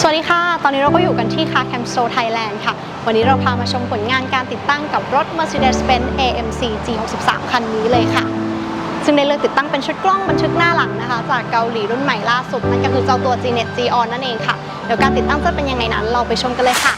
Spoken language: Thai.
สวัสดีค่ะ ตอนนี้เราก็อยู่กันที่คาแคมโซไทยแลนด์ค่ะ วันนี้เราพามาชมผลงานการติดตั้งกับรถ Mercedes-Benz AMC G63 คันนี้เลยค่ะ ซึ่งได้เลือกติดตั้งเป็นชุดกล้องบันทึกหน้าหลังนะคะ จากเกาหลีรุ่นใหม่ล่าสุด นั่นก็คือเจ้าตัว G-Net G-On นั่นเองค่ะ เดี๋ยวการติดตั้งจะเป็นยังไงนั้นเราไปชมกันเลยค่ะ